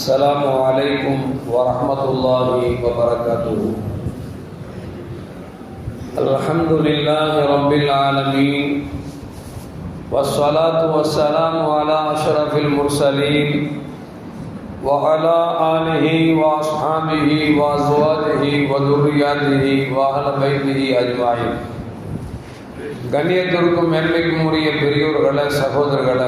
السلام عليكم ورحمة الله وبركاته الحمد لله رب العالمين والصلاة والسلام على أشرف المرسلين وعلى آله وأصحابه وأزواجه وذرياته وأهل بيته أجمعين கண்ணியத்திற்கும் மேன்மைக்கும் உரிய பெரியோர்களே சகோதரர்களே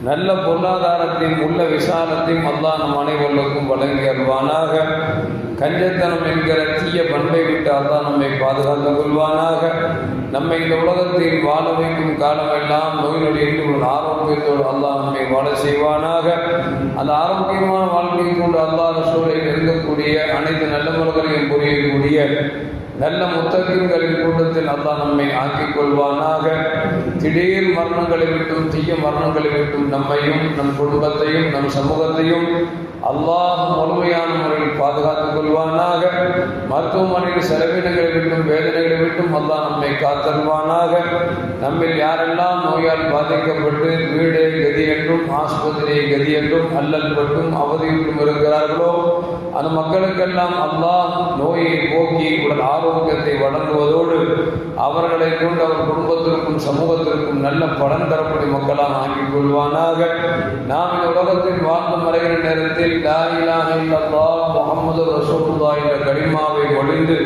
நல்ல பொருளாதாரத்தையும் உள்ள விசாலத்தையும் அல்லாஹ் நம் அனைவருக்கும் வழங்கி கஞ்சத்தனம் என்கிற தீய பண்பை விட்டு அல்லாஹ் நம்மை பாதுகாத்துக் கொள்வானாக. நம்மை இந்த உலகத்தில் வாழ வைக்கும் காலமெல்லாம் நோய் நொடி என்று ஆரோக்கியத்தோடு அல்லாஹ் நம்மை வாழ செய்வானாக. அந்த ஆரோக்கியமான வாழ்க்கையை கொண்டு அல்லாத சூழலில் இருக்கக்கூடிய அனைத்து நல்ல முறைகளையும் புரியக்கூடிய நல்ல முத்தகங்களின் கூட்டத்தில் அல்லாஹ் நம்மை ஆக்கிக் கொள்வானாக. திடீர் மரணங்களை விட்டும் தீய மரணங்களை விட்டும் நம்மையும் நம் குடும்பத்தையும் நம் சமூகத்தையும் அல்லாஹ் முழுமையான முறையில் பாதுகாத்துக் கொள்வானாக மருத்துவமனையில் செலவினங்களை விட்டும் வேதனைகளை விட்டும் அல்லா நம்மை காத்தருவானாக. நம்மில் யாரெல்லாம் நோயால் பாதிக்கப்பட்டு வீடு கதி என்றும் ஆஸ்பத்திரி கதி என்றும் அல்லல் பட்டும் அவதியிட்டும் இருக்கிறார்களோ அந்த மக்களுக்கெல்லாம் அல்லாஹ் நோயை போக்கி உடல் ஆரோக்கியத்தை வழங்குவதோடு அவர்களை கொண்டு அவர் குடும்பத்திற்கும் சமூகத்திற்கும் நல்ல பலன் தரக்கூடிய மக்களாக ஆக்கிக் கொள்வானாக. நாம் இந்த உலகத்தில் வாழ்ந்து மறைகிற நேரத்தில் முகமது இல்லல்லாஹ் என்ற கலிமாவை ஒளிந்து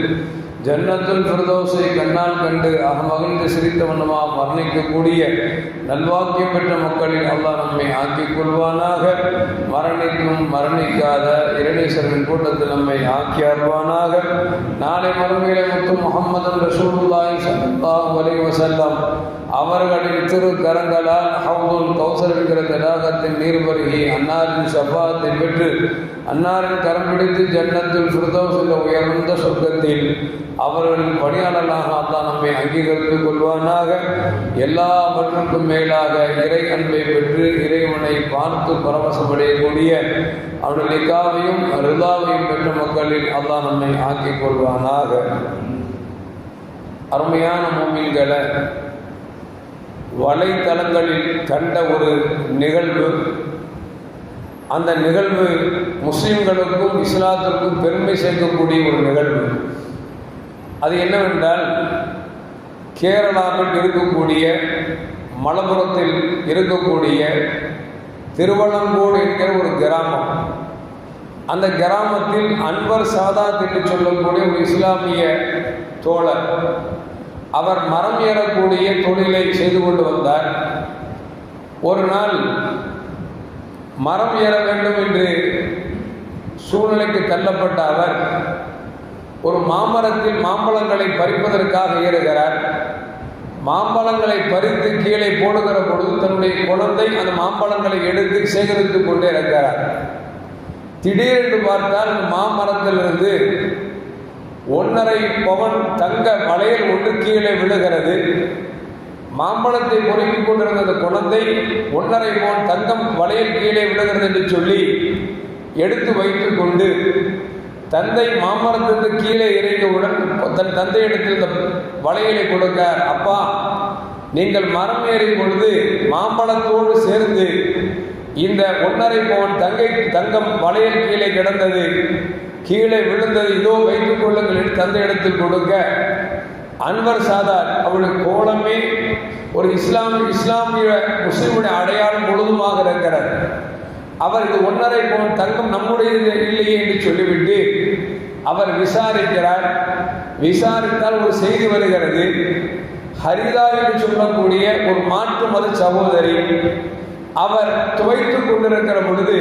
ஜன்னத்துல் பிரதோசை கண்ணால் கண்டு அகமகிழ்ந்து சிரித்த வண்ணமா மரணிக்கக்கூடிய நல்வாக்கியம் பெற்ற மக்களில் அல்லாஹ் நம்மை ஆக்கிக் கொள்வானாக. மரணிக்கும் மரணிக்காத இரணேஸ்வரன் கூட்டத்தில் நம்மை ஆக்கி அருவானாக நாளை மறுமையில முத்து முகமது ரசூலுல்லாய் ஸல்லல்லாஹு அலைஹி அவர்களின் திரு கரங்களால் ஹவுதுல் கௌசர் என்கிற தடாகத்தின் நீர் பருகி அன்னாரின் சபாத்தை பெற்று அன்னாரின் கரம் பிடித்து ஜன்னத்தில் ஃபிர்தௌஸ் என்ற உயர்ந்த சொர்க்கத்தில் அவர்களின் பணியாளர்களாக அல்லா நம்மை அங்கீகரித்துக் கொள்வானாக. எல்லாவற்றுக்கும் மேலாக இறை அன்பை பெற்று இறைவனை பார்த்து பரவசமடையக்கூடிய அவருடைய நிக்காவையும் ரிதாவையும் பெற்ற மக்களில் அல்லா நம்மை ஆக்கிக் கொள்வானாக. அருமையான மூமின்களை வலைத்தளங்களில் கண்ட ஒரு நிகழ்வு. அந்த நிகழ்வு முஸ்லிம்களுக்கும் இஸ்லாத்திற்கும் பெருமை சேர்க்கக்கூடிய ஒரு நிகழ்வு. அது என்னவென்றால் கேரளாவில் இருக்கக்கூடிய மலப்புரத்தில் இருக்கக்கூடிய திருவள்ளங்கோடு என்கிற ஒரு கிராமம். அந்த கிராமத்தில் அன்வர் சாதாத் என்று சொல்லக்கூடிய ஒரு இஸ்லாமிய தோழர் அவர் மரம் ஏறக்கூடிய தொழிலை செய்து கொண்டு வந்தார். ஒரு நாள் மரம் ஏற வேண்டும் என்று சூழ்நிலைக்கு தள்ளப்பட்ட அவர் ஒரு மாமரத்தில் மாம்பழங்களை பறிப்பதற்காக ஏறுகிறார். மாம்பழங்களை பறித்து கீழே போடுகிற பொழுது தன்னுடைய குழந்தை அந்த மாம்பழங்களை எடுத்து சேகரித்து கொண்டே இருக்கிறார். திடீரென்று பார்த்தால் மாமரத்திலிருந்து ஒன்றரை பவன் தங்க வளையல் ஒன்று கீழே விழுகிறது. மாம்பழத்தை பொறுக்கி கொண்டிருந்த குழந்தை ஒன்றரை பவன் தங்கம் வளையல் கீழே விழுகிறது என்று சொல்லி எடுத்து வைத்துக் கொண்டு தந்தை மாமரத்திலிருந்து கீழே இறங்கியவுடன் தன் தந்தையிடத்தில் இந்த வளையலை கொடுக்க அப்பா நீங்கள் மரம் ஏறும் பொழுது மாம்பழத்தோடு சேர்ந்து இந்த ஒன்னரை போன் தங்கை தங்கம் வளையல் கீழே கிடந்தது. கீழே விழுந்தது. இதோ வைத்துக் கொள்ளுங்கள் என்று தந்தையிடத்தில் கொடுக்க அன்வர் சாதார் அவளுடைய கோலமே ஒரு இஸ்லாமிய இஸ்லாமிய முஸ்லிமுடைய அடையாளம் முழுதுமாக இருக்கிறார் அவருக்கு ஒன்றரை போன் தங்கம் நம்முடைய இல்லையே என்று சொல்லிவிட்டு அவர் விசாரிக்கிறார். விசாரித்தால் ஒரு செய்தி வருகிறது. ஹரிதா என்று சொல்லக்கூடிய ஒரு மாற்று மத சகோதரி அவர் துவைத்து கொண்டிருக்கிற பொழுது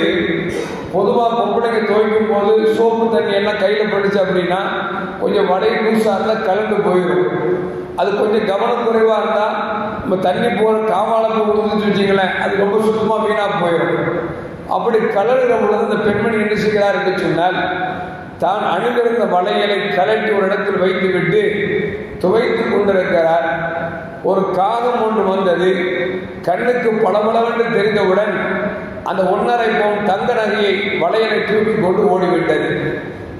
பொதுவாக பொம்பளைக்கு துவைக்கும் போது சோப்பு தண்ணி எல்லாம் கையில் பட்டுச்சு அப்படின்னா கொஞ்சம் வடை லூஸாக இருந்தால் கலந்து போயிடும் அது கொஞ்சம் கவனக்குறைவாக இருந்தால் நம்ம தண்ணி போகிற காவால போகுதுன்னு வச்சுங்களேன் அது ரொம்ப சுத்தமாக வீணாக போயிடும் அப்படி கலருகிற பொழுது அந்த பெண்மணி என்ன செய்கிறார் என்று சொன்னால் தான் அணிந்திருந்த வளையலை கலட்டி ஒரு இடத்தில் வைத்துவிட்டு துவைத்து கொண்டிருக்கிறார். ஒரு காகம் ஒன்று வந்தது. கண்ணுக்கு பளபளவென்று தெரிந்தவுடன் அந்த ஒன்னரை பவுன் தங்க நகையை வளையலை தூக்கி கொண்டு ஓடிவிட்டது.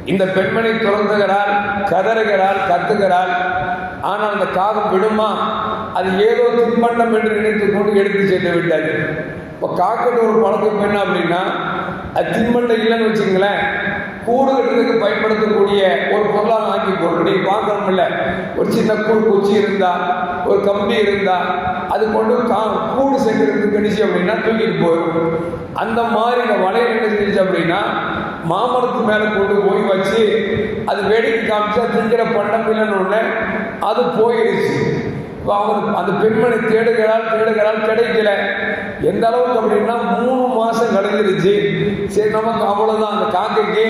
இந்த பெண்மணி துறந்துகிறாள் கதறுகிறாள் கத்துகிறாள். ஆனால் அந்த காகம் விடுமா? அது ஏதோ தின்பண்டம் என்று நினைத்துக் கொண்டு எடுத்து சென்று விட்டது. இப்போ காக்கட்டு ஒரு பழக்கம் என்ன அப்படின்னா அது தின்பண்டம் இல்லைன்னு வச்சுங்களேன் கூடு கட்டுறதுக்கு பயன்படுத்தக்கூடிய ஒரு பொருளாக ஆக்கி போடுறோம் நீங்கள் பார்க்கணும்ல ஒரு சின்ன கூடு குச்சி இருந்தா ஒரு கம்பி இருந்தா அது கொண்டு கா கூடு சேர்க்கறதுக்கு கணிச்சு அப்படின்னா தூக்கிட்டு போயிடும் அந்த மாதிரி இந்த வளையல் என்ன செஞ்சு அப்படின்னா மாமரத்து மேலே கொண்டு போய் வச்சு அது வேடிக்கை காமிச்சா திங்கிற பண்டம் இல்லைன்னு ஒன்று அது போயிடுச்சு. அவர் அந்த பெண்மணி தேடுகிறாள் தேடுகிறாள் கிடைக்கல. எந்த அளவுக்கு அப்படின்னா மூணு மாசம் கழிஞ்சிருச்சு சரி நமக்கு அவ்வளவுதான். அந்த காக்கைக்கு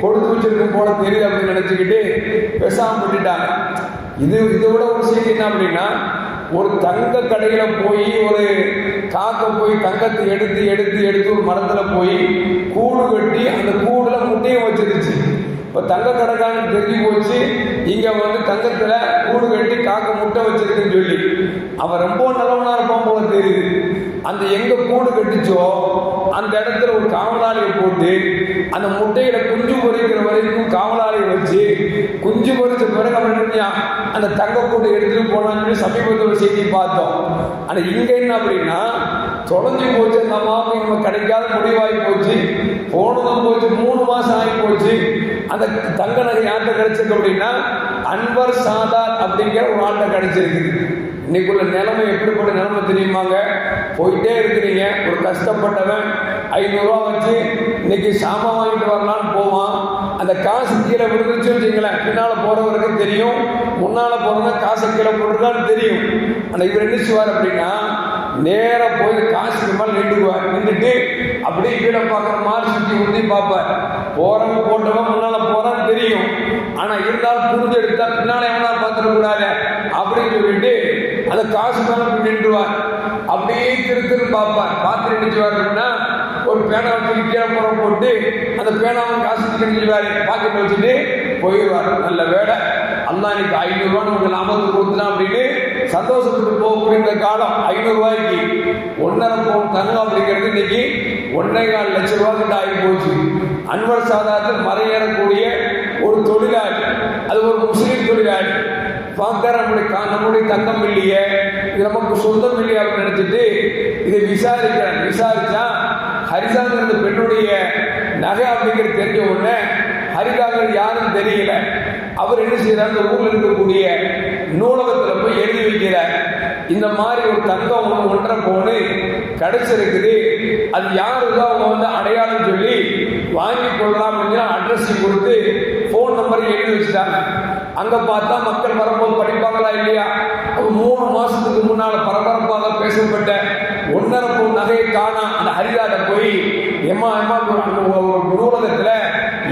கொடுத்து வச்சிருக்கும் போல தெரியல அப்படின்னு நினைச்சுக்கிட்டு பெசாம பண்ணிட்டாங்க இது இதை விட ஒரு செய்தி என்ன அப்படின்னா ஒரு தங்க கடையில போய் ஒரு காக்கை போய் தங்கத்தை எடுத்து எடுத்து எடுத்து ஒரு மரத்துல போய் கூடு கட்டி அந்த கூடுல முட்டையும் வச்சிருச்சு. இப்போ தங்க கடைக்காரன் தெரிஞ்சு போச்சு. இங்கே வந்து தங்கத்தில் கூடு கட்டி காக்க முட்டை வச்சிருக்குன்னு சொல்லி. அவன் ரொம்ப நல்லவனாக இருப்பான் போல தெரியுது. அந்த எங்கே கூடு கட்டிச்சோ அந்த இடத்துல ஒரு காவலாளியை போட்டு அந்த முட்டையில குஞ்சு பொறிக்கிற வரைக்கும் காவலாளியை வச்சு குஞ்சு பொறிச்ச பிறகு அவன் அந்த தங்க கூட்டை எடுத்துட்டு போனான்னு சொல்லி சமீபத்தில் ஒரு செய்தி பார்த்தோம். ஆனால் இங்கே என்ன அப்படின்னா தொலைஞ்சு போச்சு அந்த அம்மாவுக்கு நம்ம கிடைக்காத முடிவாகி போச்சு. போனதும் போச்சு மூணு மாசம் ஆகி போச்சு. அந்த தங்க நகை யார்கிட்ட கிடைச்சிருக்கு அப்படின்னா அன்பர் சாதாத் அப்படிங்கிற ஒரு ஆட்டை கிடைச்சிருக்கு இன்னைக்குள்ள நிலைமை எப்படிப்பட்ட நிலைமை தெரியுமாங்க? போயிட்டே இருக்கிறீங்க. ஒரு கஷ்டப்பட்டவன் ஐநூறுரூவா வச்சு இன்னைக்கு சாமான் வாங்கிட்டு வரலான்னு போவான். அந்த காசு கீழே விழுந்துச்சு வச்சுங்களேன் பின்னால் போகிறவருக்கு தெரியும். முன்னால் போகிறவங்க காசை கீழே போட்டுருக்கான்னு தெரியும். ஆனால் இவர் என்ன செய்வார் அப்படின்னா நேராக போய் காசுக்கு மேலே நின்றுக்குவார். நின்றுட்டு அப்படியே கீழே பார்க்குற மாதிரி சுற்றி உறுதி பார்ப்பார். போகிறவன் போட்டவன் முன்னால் போகிறான்னு தெரியும். ஆனால் இருந்தாலும் புரிஞ்சு எடுத்தால் பின்னால் எவனா பார்த்துடக்கூடாது அப்படின்னு சொல்லிட்டு அந்த காசு மேலே நின்றுவார். அப்படியே திரு திரு பார்ப்பார். பார்த்து நினைச்சுவார் அப்படின்னா ஒரு பேனா வச்சு கீழே புற போட்டு அந்த பேனாவை காசு நினைச்சுவார் பாக்கெட் வச்சுட்டு போயிடுவார். நல்ல வேலை அல்லா இன்னைக்கு ஐநூறுரூவா நமக்கு லாபத்துக்கு கொடுத்துனா அப்படின்னு சந்தோஷப்பட்டு போகக்கூடிய இந்த காலம் ஐநூறு ரூபாய்க்கு. ஒன்னரை பவுன் தங்கம் அப்படிங்கிறது இன்னைக்கு. ஒன்றே கால் லட்சம் ரூபா கிட்ட ஆகி போச்சு. அன்வர் சாதாத்தில் மறையேறக்கூடிய ஒரு தொழிலாளி. அது ஒரு முஸ்லீம் தொழிலாளி. பார்த்தார் நம்முடைய நம்முடைய தங்கம் இல்லையே. இது நமக்கு சொந்தம் இல்லையா அப்படின்னு நினைச்சிட்டு இதை விசாரிக்கிறார். விசாரிச்சா ஹரிசாங்கிற பெண்ணுடைய நகை அப்படிங்கிறது தெரிஞ்ச உடனே ஹரிதாங்கர் யாரும் தெரியல. அவர் என்ன செய்யறாரு அந்த இருக்கக்கூடிய இருக்கக்கூடிய போய் எழுதி வைக்கிறார் இந்த மாதிரி ஒரு தங்கம் ஒன்று ஒன்றரை பவுனு கிடைச்சிருக்குது அது யாருக்கு அவங்க வந்து அடையாளம் சொல்லி வாங்கி கொள்ளலாம் அட்ரஸ் கொடுத்து ஃபோன் நம்பர் எழுதி வச்சுட்டாங்க. அங்க பார்த்தா மக்கள் வரும்போது படிப்பாங்களா இல்லையா? அப்ப மூணு மாசத்துக்கு முன்னால பரபரப்பாக பேசப்பட்ட ஒன்னரை பவுன் நகையை காணா அந்த ஹரிதாட்ட போய் எம்மா எம்மா ஒரு நூலகத்துல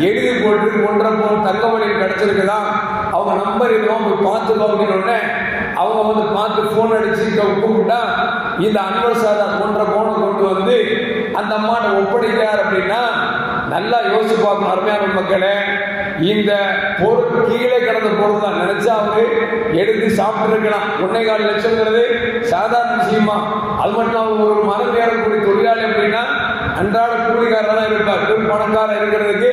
எழுதி போட்டு ஒன்றரை பவுன் தங்கமணி கிடச்சிருக்குதான். அவங்க நம்பர் இதுவும் போய் பார்த்துக்கோ அப்படின்னு அவங்க வந்து பார்த்து ஃபோன் அடிச்சு கூப்பிட்டா இந்த அன்வர் சாதா போன்ற போனை கொண்டு வந்து அந்த அம்மாட்ட ஒப்படைக்கிறார் அப்படின்னா நல்லா யோசிச்சு பார்க்கணும் அருமையான மக்களே. இந்த பொருள் கீழே கிடந்த பொருள் தான் நினைச்சா அவங்க எடுத்து சாப்பிட்டு இருக்கலாம் ஒன்னே கால் லட்சம்ங்கிறது சாதாரண விஷயமா. அது மட்டும் அவங்க ஒரு மரம் ஏறக்கூடிய தொழிலாளி அப்படின்னா அன்றாட கூலிக்காரர் இருப்பார். பணக்காரன் இருக்கிறதுக்கு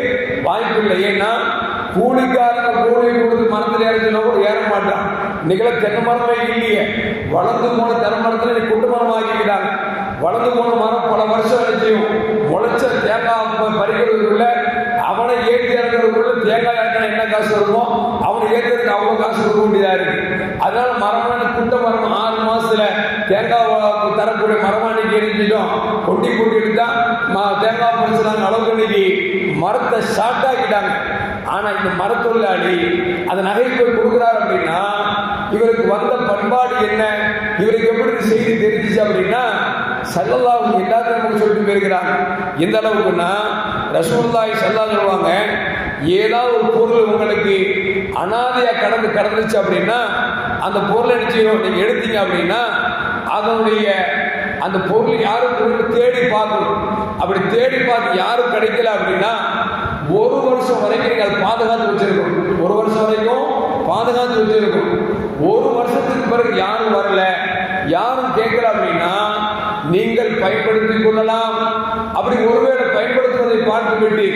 வாய்ப்பு இல்லை ஏன்னா கூலிக்காரன் கூலி கொடுத்து மரத்தில் ஏறச்சுன்னா கூட ஏற மாட்டான். நிகழ தென்னை மரமே இல்லையே. வளர்ந்து போன தென்னை மரத்தில் இன்னைக்கு குண்டு மரம் ஆக்கிக்கிறாங்க வளர்ந்து போன மரம் பல வருஷம் நிச்சயம் முளைச்ச தேங்காய் பறிக்கிறதுக்குள்ள அவனை ஏற்றி இறங்குறதுக்குள்ள தேங்காய் இறக்கின என்ன காசு வருமோ அவனை ஏற்றுறதுக்கு அவ்வளோ காசு கொடுக்க வேண்டியதாக இருக்கு. அதனால மரமான குண்ட மரம். ஆறு மாசத்துல தேங்காய் தரக்கூடிய மரமானிக்கு எரிஞ்சிட்டோம். கொட்டி கொட்டி தான் தேங்காய் பறிச்சுனாங்க அளவுக்கு இன்னைக்கு மரத்தை ஷார்ட் ஆக்கிட்டாங்க. ஆனா இந்த மரத்தொழிலாளி அந்த நகை போய் கொடுக்குறாரு அப்படின்னா இவருக்கு வந்த பண்பாடு என்ன? இவருக்கு எப்படி செய்தி தெரிஞ்சிச்சு அப்படின்னா சல்லல்லாஹு எல்லாத்தையும் நமக்கு சொல்லிட்டு போயிருக்கிறாங்க. எந்த அளவுக்குன்னா ரசூலுல்லாஹி சல்லா சொல்லுவாங்க ஏதாவது ஒரு பொருள் உங்களுக்கு அனாதையாக கடந்து கடந்துச்சு அப்படின்னா அந்த பொருளை என்ன நீங்கள் எடுத்தீங்க அப்படின்னா அதனுடைய அந்த பொருள் யாரும் பொருள் தேடி பார்க்கணும். அப்படி தேடி பார்த்து யாரும் கிடைக்கல அப்படின்னா ஒரு வருஷம் வரைக்கும் நீங்கள் அதை பாதுகாத்து வச்சிருக்கணும். ஒரு வருஷம் வரைக்கும் பாதுகாத்து வச்சிருக்கணும். ஒரு வருஷத்துக்கு பிறகு யாரும் வரல. யாரும் கேட்கல அப்படின்னா நீங்கள் பயன்படுத்திக் கொள்ளலாம். அப்படி ஒருவேளை பயன்படுத்துவதை பார்த்துவிட்டு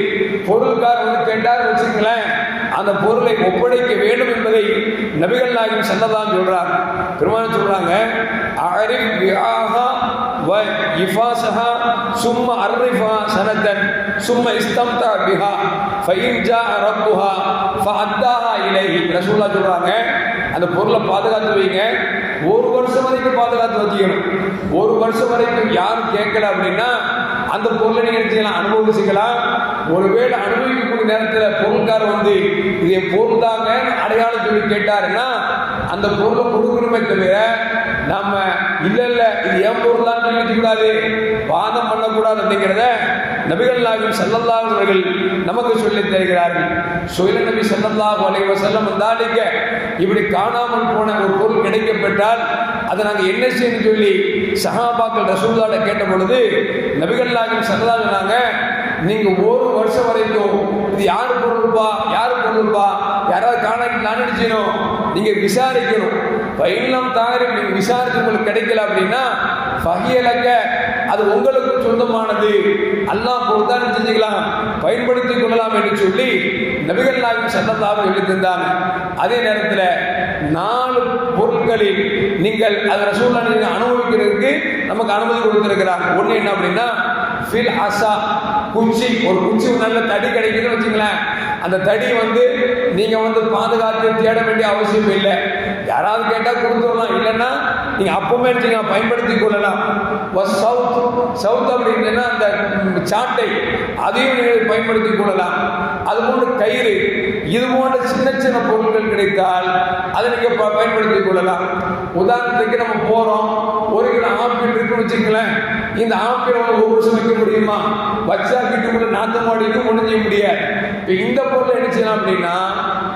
பொருள்கார் வந்து கேட்டார் வச்சுங்களேன் அந்த பொருளை ஒப்படைக்க வேண்டும் என்பதை நபிகள் நாயகம் செல்லதான் சொல்றார். பெருமாள் சொல்றாங்க அரிஃப் விஆஹா வ இஃபாசஹா சும்ம அர்ரிஃபா சனதன் சும்ம இஸ்தம்தா பிஹா ஃபஇன் ஜா ரப்புஹா ஃபஅத்தாஹா இலைஹி. ரசூலுல்லாஹ் சொல்றாங்க அந்த பொருளை பாதுகாத்து வைங்க. ஒரு வருஷம் வரைக்கும் பாதுகாத்து வச்சுக்கணும் ஒரு வருஷம் வரைக்கும் யாரும் கேட்கல அப்படின்னா அந்த பொருளை நீங்க என்ன செய்யலாம்? அனுபவிச்சுக்கலாம் ஒருவேளை அனுபவிக்கக்கூடிய நேரத்தில் பொருள்காரர் வந்து இது பொருள் தாங்க அடையாளம் சொல்லி கேட்டாருன்னா அந்த பொருளை கொடுக்கணுமே தவிர நம்ம இல்லை இல்லை இது என் பொருள் தான் நினைக்கக்கூடாது. வாதம் பண்ணக்கூடாது அப்படிங்கிறத நபிகள் நாயகம் ஸல்லல்லாஹு அவர்கள் நமக்கு சொல்லித் தருகிறார்கள். சுயல நபி ஸல்லல்லாஹு அலைஹி செல்லம் வந்தாலிக்க இப்படி காணாமல் போன ஒரு பொருள் கிடைக்கப்பட்டால் அதை நாங்கள் என்ன செய்யணும் சொல்லி சஹாபாக்கள் ரசூல்லாட கேட்ட பொழுது நபிகள் நாயகம் ஸல்லல்லாஹு நீங்க ஒரு வருஷம் வரைக்கும் இது யார் பொருள்பா யார் பொருள்பா யாராவது காணாமல் நான் நினைச்சணும் நீங்க விசாரிக்கணும். பயிலம் தாரி நீங்க உங்களுக்கு கிடைக்கல அப்படின்னா ஃபஹியலக்க அது உங்களுக்கு சொந்தமானது. அல்லாஹ் பொறுத்தான் செஞ்சுக்கலாம். பயன்படுத்திக் கொள்ளலாம் என்று சொல்லி நபிகள் நாயகம் சல்லல்லாஹு எழுதியிருந்தாங்க அதே நேரத்தில் நாலு பொருட்களில் நீங்கள் அதை சூழ்நிலை நீங்கள் அனுபவிக்கிறதுக்கு நமக்கு அனுமதி கொடுத்துருக்கிறாங்க. ஒன்று என்ன அப்படின்னா ஃபில் அசா குச்சி. ஒரு குச்சி நல்ல தடி கிடைக்குதுன்னு வச்சுங்களேன் அந்த தடி வந்து நீங்கள் வந்து பாதுகாத்து தேட வேண்டிய அவசியம் இல்லை. யாராவது கேட்டால் கொடுத்துடலாம். இல்லைன்னா நீங்கள் அப்பவுமே நீங்க பயன்படுத்தி கொள்ளலாம். சவுத் சவுத் அப்படின்னா அந்த சாட்டை அதையும் நீங்கள் பயன்படுத்தி கொள்ளலாம். அது போன்ற கயிறு இது போன்ற சின்ன சின்ன பொருட்கள் கிடைத்தால் அதை நீங்கள் ப- கொள்ளலாம். உதாரணத்துக்கு நம்ம போகிறோம் ஒரு கிலோ ஆப்பிள் இருக்குன்னு வச்சுங்களேன் இந்த ஆப்பிள் ஒரு வருஷம் வைக்க முடியுமா? வச்சா வீட்டுக்குள்ள நாத்தம் மாடிக்கும் ஒன்றும் செய்ய முடியாது. இப்போ இந்த பொருள் என்ன செய்யலாம் அப்படின்னா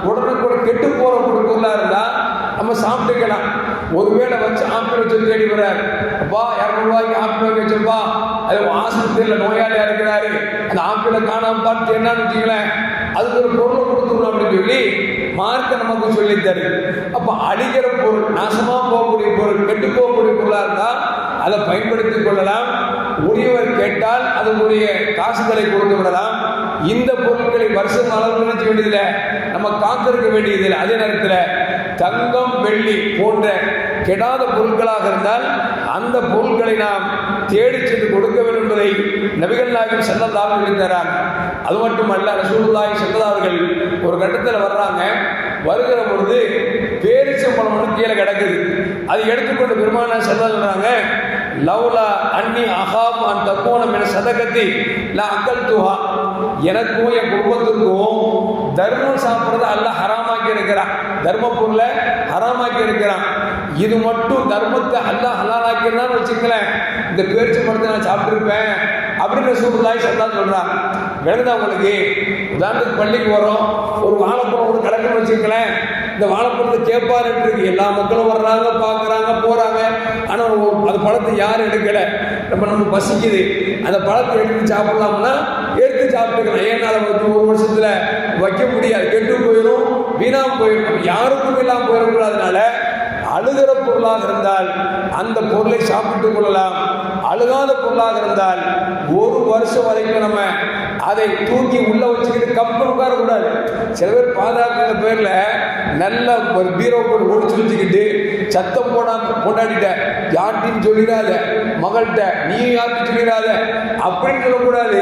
உடனுக்குடன் கெட்டு போகிற பொருட்களாக இருந்தால் நம்ம சாப்பிட்டுக்கலாம். ஒருவேளை வச்சு ஆப்பிள் வச்சு தேடி வர்றாரு. அப்பா இரநூறுவாய்க்கு ஆப்பிள் வச்சிருப்பா. வச்சப்பா அது ஆஸ்பத்திரியில் நோயாளியா இருக்கிறாரு. அந்த ஆப்பிளை காணாம பார்த்து என்னன்னு வச்சுங்களேன் அதுக்கு ஒரு பொருளை கொடுத்துடணும் அப்படின்னு சொல்லி மார்க்க நமக்கு சொல்லி தரு. அப்ப அழிகிற பொருள் நாசமா போகக்கூடிய பொருள் கெட்டு போகக்கூடிய பொருளா இருந்தா அதை பயன்படுத்திக் கொள்ளலாம். உரியவர் கேட்டால் அதனுடைய காசுகளை கொடுத்து விடலாம். இந்த பொருட்களை வருஷம் அளவு நினைச்ச வேண்டியதில்லை. நம்ம காத்திருக்க வேண்டியதில்லை. அதே நேரத்தில் தங்கம் வெள்ளி போன்ற கெடாத பொருட்களாக இருந்தால் அந்த பொருட்களை நாம் தேடி சென்று கொடுக்க வேண்டும் என்பதை நபிகள் நாயகம் செல்லதாக இருந்தார் அது மட்டுமல்ல ரசூலுல்லாஹி செல்லதார்கள் ஒரு கட்டத்தில் வர்றாங்க. வருகிற பொழுது பேரிச்சம்பழம் ஒன்று கீழே கிடக்குது. அதை எடுத்துக்கொண்டு பெருமான செல்ல சொல்றாங்க லவ்லா அன்னி அஹாப் அன் தப்போனம் என சதகத்தி ல அக்கல் துஹா எனக்கும் என் குடும்பத்துக்கும் தர்மம் சாப்பிட்றது அல்ல ஹராமாக்கி இருக்கிறான் தர்மபுரில் ஹராமாக்கி இருக்கிறான் இது மட்டும் தர்மத்தை அல்லாஹ் ஹலாலாக்கிறான்னு வச்சுக்கலேன் இந்த பேரிச்சை படத்தை நான் சாப்பிட்டுருப்பேன் அப்படின்னு சூப்பர்தாய் சொல்லா சொல்கிறான் விளங்குதா உங்களுக்கு? உதாரணத்துக்கு பள்ளிக்கு வரோம் ஒரு வாழைப்பழம் ஒரு கிடக்குன்னு வச்சுக்கலேன் இந்த வாழைப்பழத்தை கேட்பாரு இருக்கு. எல்லா மக்களும் வர்றாங்க பார்க்குறாங்க போகிறாங்க ஆனால் அந்த பழத்தை யாரும் எடுக்கலை. நம்ம நம்ம பசிக்குது. அந்த பழத்தை எடுத்து சாப்பிடலாம்னா எடுத்து சாப்பிட்டுக்கலாம். ஏன்னா ஒரு வருஷத்தில் வைக்க முடியாது. கெட்டு போயிடும் வீணா போயிடும் யாருக்கும் இல்லாமல் போயிடக்கூடாதனால அழுகிற பொருளாக இருந்தால் அந்த பொருளை சாப்பிட்டுக் கொள்ளலாம். அழுகாத பொருளாக இருந்தால் ஒரு வருஷம் வரைக்கும் நம்ம அதை தூக்கி உள்ள வச்சுக்கிட்டு கப்பு உட்காரக்கூடாது. சில பேர் பாதுகாக்கிற பேர்ல நல்ல ஒரு பீரோ போட்டு ஒடிச்சு வச்சுக்கிட்டு சத்தம் போடாம கொண்டாடிட்ட. யார்ட்டையும் சொல்லிடாத. மகள்கிட்ட நீ யாருக்கு சொல்லிடாத அப்படின்னு சொல்லக்கூடாது.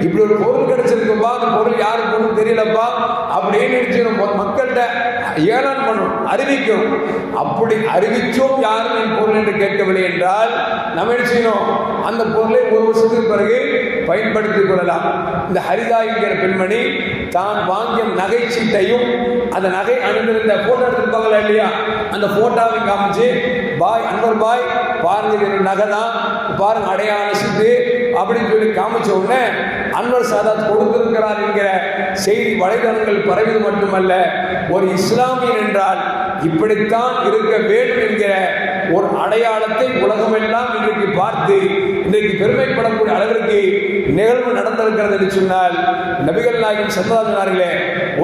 இப்படி ஒரு பொருள் கிடைச்சிருக்குப்பா. அந்த பொருள் யாருக்கு பொருள் தெரியலப்பா. அப்படின்னு நினைச்சு மக்கள்கிட்ட ஏனான் பண்ணும் அறிவிக்கணும் அப்படி அறிவிச்சோம் யாரும் என் பொருள் என்று கேட்கவில்லை என்றால் நம்ம என்ன செய்யணும்? அந்த பொருளை ஒரு வருஷத்துக்கு பிறகு பயன்படுத்திக் கொள்ளலாம். இந்த ஹரிதா என்கிற பெண்மணி தான் வாங்கிய நகை சீட்டையும் அந்த நகை அணிந்திருந்த போட்டோ எடுத்திருப்பாங்களா இல்லையா? அந்த போட்டோவை காமிச்சு பாய் அன்பர் பாய் பாருங்க நகை தான் பாருங்க அடையாள சித்து அப்படின்னு சொல்லி காமிச்ச உடனே அன்வர் சாதாத் கொடுத்திருக்கிறார் என்கிற செய்தி வலைதளங்கள் பரவியது மட்டுமல்ல ஒரு இஸ்லாமியன் என்றால் இப்படித்தான் இருக்க வேண்டும் என்கிற ஒரு அடையாளத்தை உலகமெல்லாம் இன்றைக்கு பார்த்து இன்றைக்கு பெருமைப்படக்கூடிய அளவிற்கு நிகழ்வு நடந்திருக்கிறது என்று சொன்னால் நபிகள் நாயகம் சந்தாதினார்களே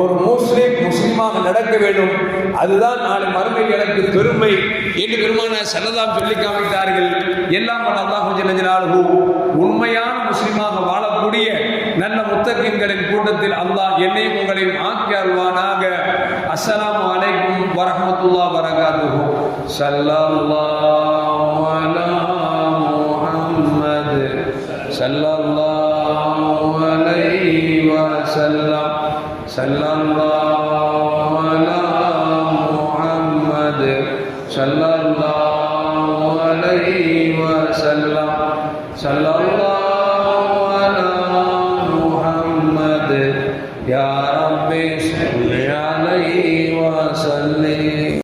ஒரு முஸ்லீம் முஸ்லீமாக நடக்க வேண்டும். அதுதான் நாளை மறுமை எனக்கு பெருமை. என்று பெருமான செல்லதாம் சொல்லி காமித்தார்கள். எல்லாம் வல்ல அல்லாஹ் ஜல்லஜலாலுஹு உண்மையான முஸ்லிமாக வாழக்கூடிய நல்ல முத்தகின்களின் கூட்டத்தில் அல்லாஹ் என்னையும் உங்களையும் ஆக்கி அருவானாக அஸ்லாம் அலைக்கும் வரமத்துல்லா வரகாத்து சல்லா அலா முஹம்மது. ஸல்லல்லாஹு அலைஹி வஸல்லம்.